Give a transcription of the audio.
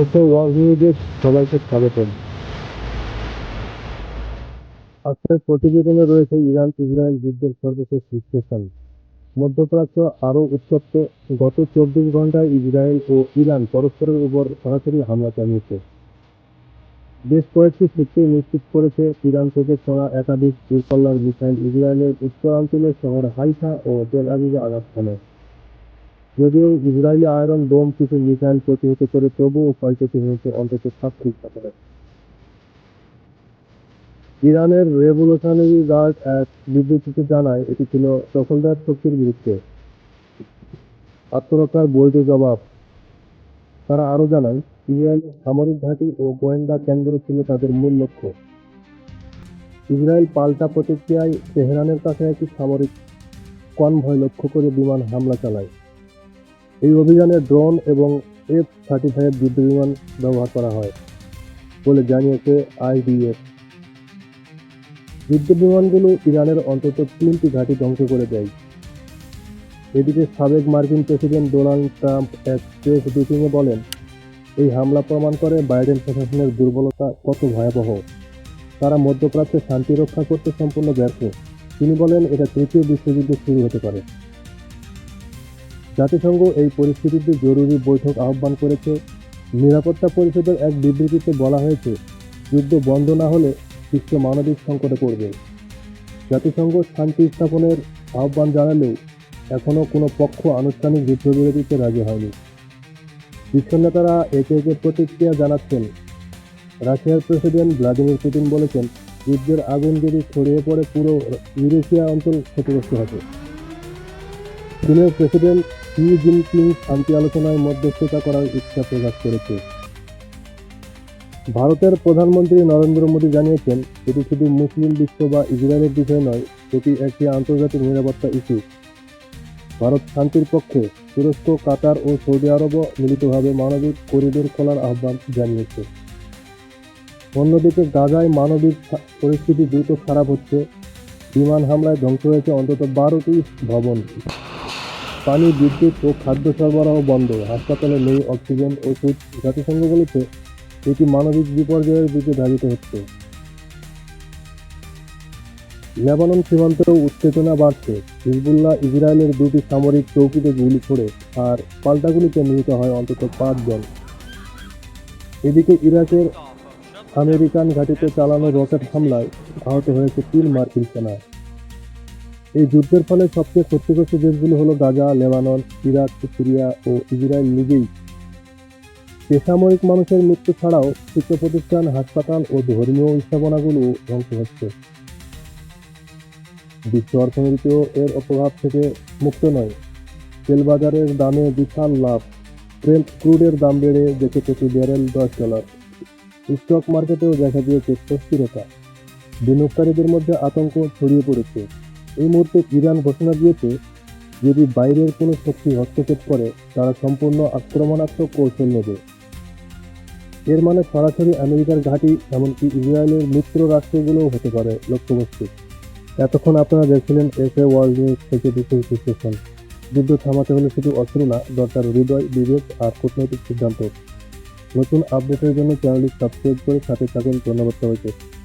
এতে ওয়ার্ল্ড সবাইকে স্বাগতম আজকের প্রতিবেদনে রয়েছে ইরান ইসরায়েল যুদ্ধের সর্বশেষ বিশ্লেষণ। মধ্যপ্রাচ্য আরও উত্তপ্ত। গত চব্বিশ ঘন্টায় ইসরায়েল ও ইরান পরস্পরের উপর সরাসরি হামলা চালিয়েছে। বেশ কয়েকটি সূত্রে নিশ্চিত করেছে, ইরান থেকে ছোড়া একাধিক দূরপাল্লার মিসাইল ইসরায়েলের উত্তরাঞ্চলের শহর হাইফা ও তেল আবিবে আঘাত হানে যদিও ইসরায়েলি আয়রন ডোম কিছু মিসাইল প্রতিহত করে, তবুও ক্ষয়ক্ষতি হয়েছে অন্তত সাতটি শহরে ইরানের রেভলিউশনারি গার্ড এক বিবৃতিতে জানায়, এটি ছিল দখলদার শক্তির বিরুদ্ধে। আত্মরক্ষার বৈধ জবাব। তারা আরও জানান ইসরায়েলের সামরিক ঘাঁটি ও গোয়েন্দা কেন্দ্র ছিল তাদের মূল লক্ষ্য। ইসরায়েল পাল্টা প্রতিক্রিয়ায় তেহরানের কাছে একটি সামরিক কনভয় লক্ষ্য করে বিমান হামলা চালায়। এই অভিযানে ড্রোন এবং এফ থার্টি ফাইভ যুদ্ধবিমান ব্যবহার করা হয় বলে জানিয়েছে আইডিএফ যুদ্ধবিমানগুলো ইরানের অন্তত তিনটি ঘাঁটি ধ্বংস করে দেয়। এদিকে সাবেক মার্কিন প্রেসিডেন্ট ডোনাল্ড ট্রাম্প এক প্রেস ব্রিফিংয়ে বলেন, এই হামলা প্রমাণ করে বাইডেন প্রশাসনের দুর্বলতা কত ভয়াবহ। তারা মধ্যপ্রাচ্যে শান্তি রক্ষা করতে সম্পূর্ণ ব্যর্থ। তিনি বলেন, এটা তৃতীয় বিশ্বযুদ্ধ শুরু হতে পারে। জাতিসংঘ এই পরিস্থিতিতে জরুরি বৈঠক আহ্বান করেছে। নিরাপত্তা পরিষদের এক বিবৃতিতে বলা হয়েছে, যুদ্ধ বন্ধ না হলে বিশ্ব মানবিক সংকটে পড়বে। জাতিসংঘ শান্তি স্থাপনের আহ্বান জানালেও এখনও কোনো পক্ষ আনুষ্ঠানিক যুদ্ধবিরতিতে রাজি হয়নি। বিশ্ব নেতারা একে একে প্রতিক্রিয়া জানাচ্ছেন। রাশিয়ার প্রেসিডেন্ট ভ্লাদিমির পুতিন বলেছেন, যুদ্ধের আগুন যদি ছড়িয়ে পড়ে, পুরো ইউরেশিয়া অঞ্চল ক্ষতিগ্রস্ত হবে। চীনের প্রেসিডেন্ট শি জিনপিং শান্তি আলোচনায় মধ্যস্থতা করার ইচ্ছা প্রকাশ করেছে। ভারতের প্রধানমন্ত্রী নরেন্দ্র মোদী জানিয়েছেন, এটি শুধু মুসলিম বিশ্ব বা ইসরায়েলের বিষয় নয়, এটি একটি আন্তর্জাতিক নিরাপত্তা ইস্যু। ভারত শান্তির পক্ষে তুরস্ক, কাতার ও সৌদি আরবও মিলিতভাবে মানবিক করিডোর খোলার আহ্বান জানিয়েছে। অন্যদিকে গাজায় মানবিক পরিস্থিতি দ্রুত খারাপ হচ্ছে। বিমান হামলায় ধ্বংস হয়েছে অন্তত বারোটি ভবন। পানি, বিদ্যুৎ ও খাদ্য সরবরাহ বন্ধ। হাসপাতালে নেই অক্সিজেন ওষুধ। জাতিসংঘ বলেছে এটি মানবিক বিপর্যয়ের দিকে ধাবিত হচ্ছে। লেবানন সীমান্তেও উত্তেজনা বাড়ছে। হিজবুল্লাহ ইসরায়েলের দুটি সামরিক চৌকিতে গুলি ছোড়ে আর পাল্টা গুলিতে নিহত হয় অন্তত পাঁচজন এদিকে ইরাকের আমেরিকান ঘাঁটিতে চালানো রকেট হামলায় আহত হয়েছে তিন মার্কিন সেনা। এই যুদ্ধের ফলে সবচেয়ে ক্ষতিগ্রস্ত দেশগুলো হলো গাজা, লেবানন, ইরাক, সিরিয়া ও ইসরায়েল নিজেই। বেসামরিক মানুষের মৃত্যু ছাড়াও শিক্ষা প্রতিষ্ঠান হাসপাতাল ও ধর্মীয় স্থাপনাগুলো ধ্বংস হচ্ছে। বিশ্ব অর্থনীতিও এর প্রভাব থেকে মুক্ত নয়। তেল বাজারের দামে বিশাল লাভ। ব্রেন্ট ক্রুডের দাম বেড়ে দেখে প্রতি ব্যারেল দশ ডলার। স্টক মার্কেটেও দেখা দিয়েছে অস্থিরতা। বিনিয়োগকারীদের মধ্যে আতঙ্ক ছড়িয়ে পড়েছে। এই মুহূর্তে ইরান ঘোষণা দিয়েছে, যদি বাইরের কোনো শক্তি হস্তক্ষেপ করে, তারা সম্পূর্ণ আক্রমণাত্মক কৌশল নেবে। এর মানে সরাসরি আমেরিকার ঘাঁটি, এমনকি ইসরায়েলের মিত্র রাষ্ট্রগুলোও হতে পারে লক্ষ্যবস্তু। এতক্ষণ আপনারা দেখছিলেন এস এ ওয়ার্ল্ড নিউজ থেকে বিশ্লেষণ। যুদ্ধ থামাতে হলে শুধু অস্ত্র না, দরকার হৃদয়, বিবেক আর কূটনৈতিক সিদ্ধান্ত। নতুন আপডেটের জন্য চ্যানেলটি সাবস্ক্রাইব করে সাথে থাকুন। ধন্যবাদ সবাইকে।